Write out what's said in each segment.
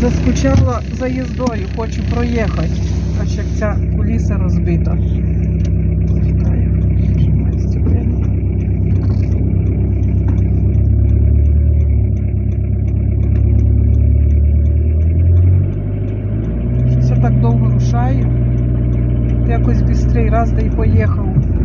Заскучала за їздою, хочу проїхати, аж як ця куліса розбита. Щось я так довго рушаю. Якось бістрий раз да й поїхав.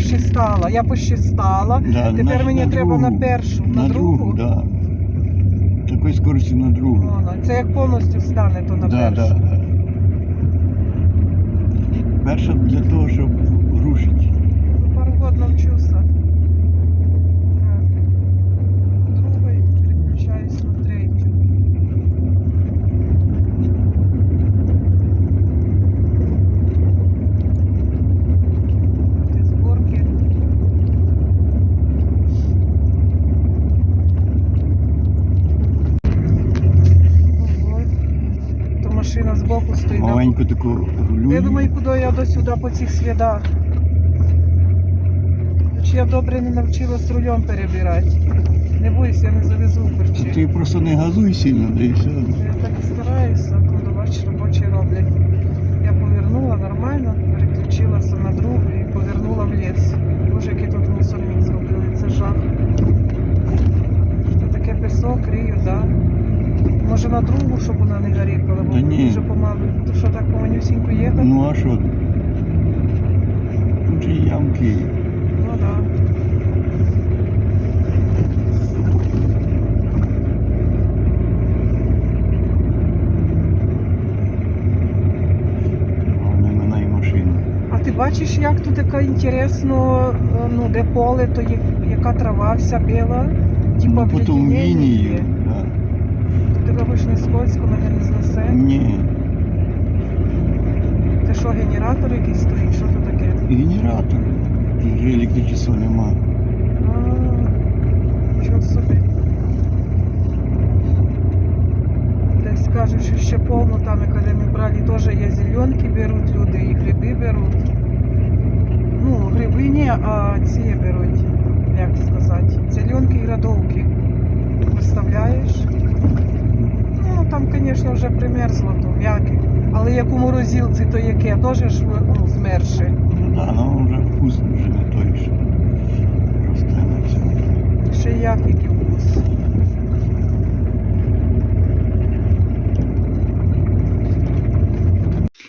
пощастала. Я пощастала. Да, Тепер мені на треба другу. на першу, на, другу. Да. Такої скорості на другу. Воно. Це як повністю стане, то на Да, першу. да, да. Перша для того, щоб рушити. Ну, пару год навчусь. То йде. Маленьку таку рулю. Я думаю, куди я до сюди по цих слідах. Чи я добре не навчилась рулем перебирати. Не бойся, я не завезу перчі. Ти просто не газуй сильно, да і все. Я так і стараюся, коли бачиш, робочі роблять. Я повернула нормально, переключилася на другу і повернула в ліс. Боже, який тут мусорник зробили, це жах. Що таке пісок, рію, да? Може на другу, щоб вона не гаріпала, бо Та помалу. То що так поманюсінько їхати? Ну а що? Тут же ямки. Ну да. Головне на неї машину. А ти бачиш, як тут така інтересно, е, ну де поле, то є, яка трава вся біла, типа Ну, потім лінію. є. Да. Ти робиш не скользко, мене не знесе. Ні. Що, генератор якийсь стоїть? Що це таке? Генератор. Тут же електричества нема. А, Чого собі? Десь кажуть, що ще повно там, коли ми брали, теж є зеленки беруть люди, і гриби беруть. Ну, гриби ні, а ці беруть, як сказати, зеленки і радовки. Представляєш? Ну, там, звісно, вже примерзло, то м'яке. Але як у морозилці, то яке? Теж ж ну, змерше. Ну да, ну вже вкус вже не той, що розкринеться. Ще як який вкус.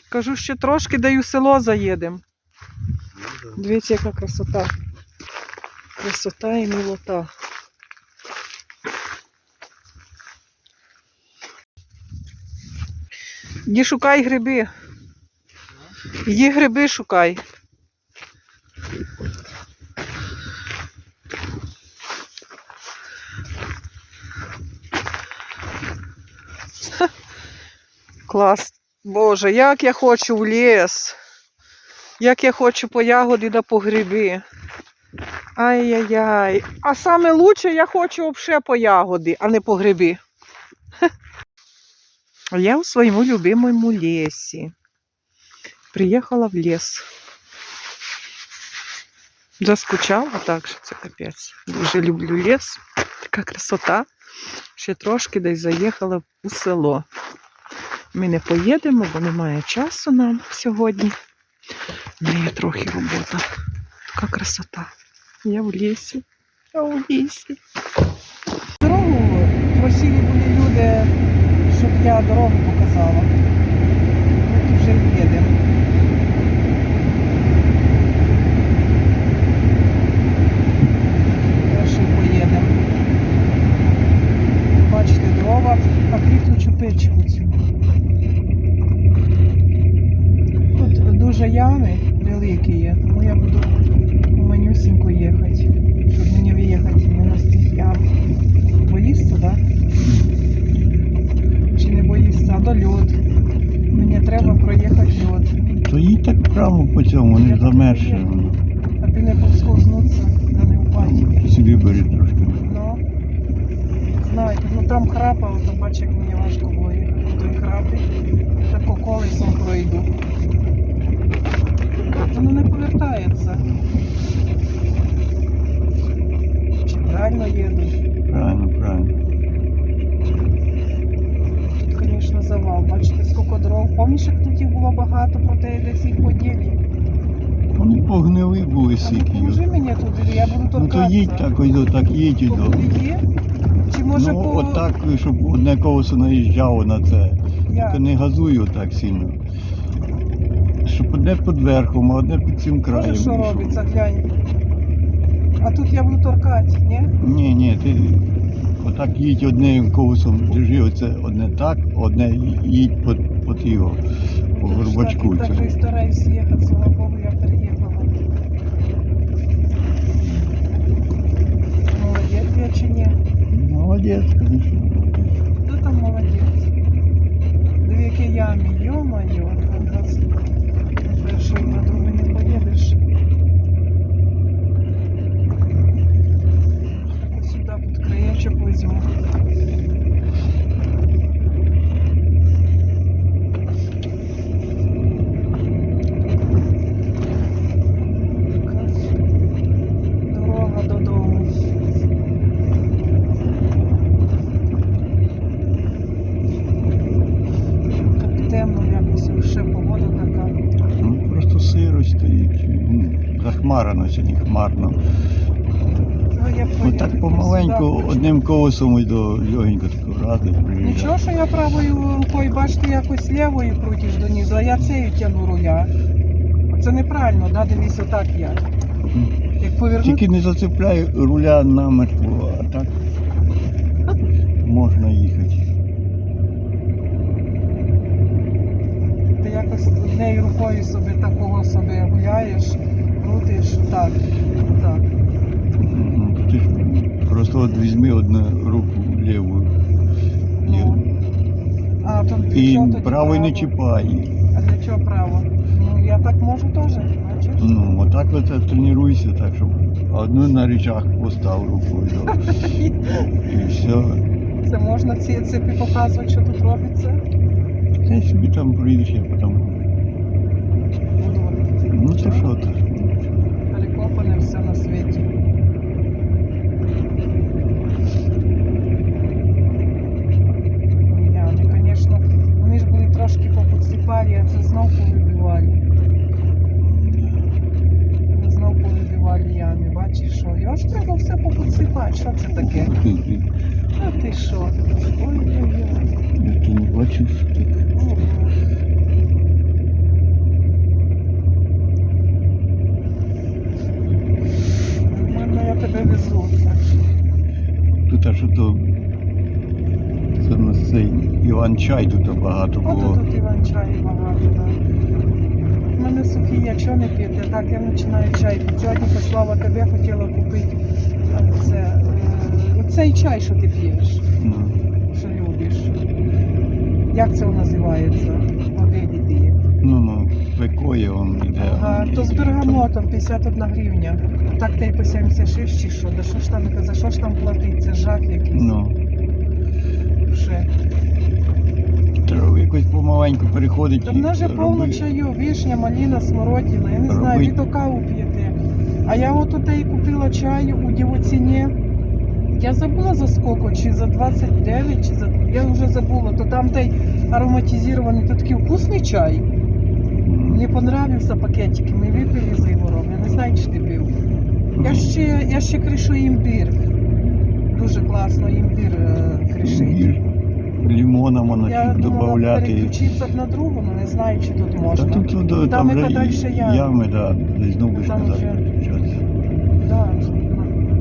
Кажу, ще трошки даю село заїдемо. Дивіться, яка красота. Красота і милота. Іди шукай гриби. Іди гриби шукай. Клас. Боже, як я хочу в ліс. Як я хочу по ягоди да по гриби. Ай-яй-яй. А саме лучше я хочу взагалі по ягоди, а не по гриби. Я у своєму любимому лісі. Приїхала в ліс. Заскучала так, що це капець. Дуже люблю ліс. Така красота. Ще трошки десь заїхала у село. Ми не поїдемо, бо немає часу нам сьогодні. У мене є трохи робота. Така красота. Я в лісі. Я у лісі. Дорогу просили були люди, щоб я дорогу показала. От вже їдемо. Перший поїдемо. Бачите, дрова, а квітучу печку цю. Тут дуже ями великі є, тому я буду манюсінько їхати, щоб мені виїхати не з цих ям. Боїшся, так? Да? Чи не боїшся, а до льод. Мені треба проїхати льод. То їдь так прямо по цьому, не замерзше воно. А ти не повсковзнуться, да не впасть. Собі бери трошки. Ну, знаєте, ну там храпало, то бач, як мені важко було їхати. Той храпить, тако колесом пройду. Воно не повертається. Чи правильно їду? Правильно, правильно. Тут, звісно, завал. Бачите, скільки тут їх було багато, проте я десь їх поділі. Вони погнили були ну сіки. поможи мені туди, я буду Ну торкатися. то їдь так, ось так їдь і По до. воді? Чи може Ну по... отак, щоб одне колесо наїжджало на це. Ти не газуй отак сильно. Щоб одне під верхом, а одне під цим краєм. Боже, що робиться, глянь. А тут я буду торкати, ні? Ні, ні, ти отак їдь одним колесом, держи оце одне так, одне їдь по, по його, по Ну, горбачку. Так, так стараюсь їхати, слава Богу, я переїхала. Молодець я чи ні? Молодець, звісно. Хто там молодець? Диви, які ямі, йо-моє, раз на першу і на другу не поїдеш. Ось Сюди під краєчок візьму. Захмарено сьогодні, хмарно. Ну, я Ну так помаленьку, одним колесом і до десь приїжджав. Нічого, що я правою рукою, бачите, якось лівою крутиш донизу, а я цією тяну руля. Це неправильно, да? дивись, отак я. Як повернути, Тільки не зацепляй руля намертво, а так можна їхати. рукою собі такого собі гуляєш, крутиш, так, так. Ну, Ти ж просто от візьми одну руку ліву. Ну, а то для І чого тоді правою не право? чіпай. А для чого право? Ну я так можу теж, бачиш? Ну, отак от тренуйся, так, щоб одну на речах постав рукою. да. І все. Це можна ці цепи показувати, що тут робиться. Ти собі там прийдеш, я потім. Буду Ну то що то? перекопане все на світі. Ями, звісно, вони ж були трошки поподсипалі, а це знов повибивали. Вони знов повибивали ями. Бачиш, що? Його ж треба все поподсипати. Що це таке? А ти що? Ой-ой-ой. Я то не бачив, що таке. Аж то це на цей Іван Чай тут багато От було. тут Іван чаю багато, так. У мене сухий, я чого не п'єте? Так, я починаю чай. пити. Сьогодні пішла в АТБ, хотіла купити а, це, е, оцей чай, що ти п'єш, Ну, що любиш. Як це називається? Обиді ну, ну пекоє он іде. То з бергамотом 51 гривня. Так та й по 76 чи що? Да що ж там, за що ж там платить? Це жах якийсь. Ну, Вже. треба якось помаленьку переходити. Та в нас же повно чаю, вишня, маліна, смородина. Я не знаю, Роби. ви то каву п'єте. А я от оте і купила чаю у дівоціні. Я забула за скільки, чи за 29, чи за. Я вже забула, то там той ароматизований, то такий вкусний чай. Мені понравився пакетики, ми випили з Ігорем. Я не знаю, чи ти пив. Я ще, я ще кришу імбір. Дуже класно імбір е, кришить. Лимона можна Я додати. переключитися на другу, але не знаю, чи тут Та можна. тут, тут, там, Там і дальше ями. ями, да, десь знову будеш назад вже- переключатися. Да,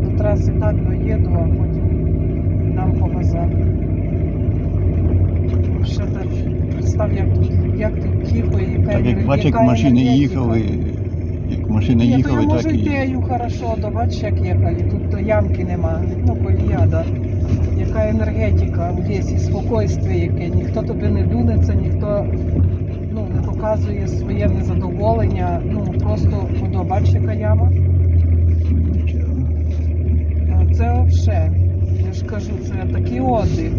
до траси так доїду, а потім дам по газах. Ще представ, як як тут тихо, яка Так як бачиш, як яка машини енергетика. їхали, як машини Ні, то я їхали, можу так і. ідею хорошо, да бачиш, як їхали. Тут то ямки нема. Ну, колія, да. Яка енергетика в лісі, спокойствие яке. Ніхто тобі не дунеться, ніхто ну, не показує своє незадоволення. Ну, просто вода, бачиш, яка яма. А Це взагалі. Я ж кажу, це такий отдих.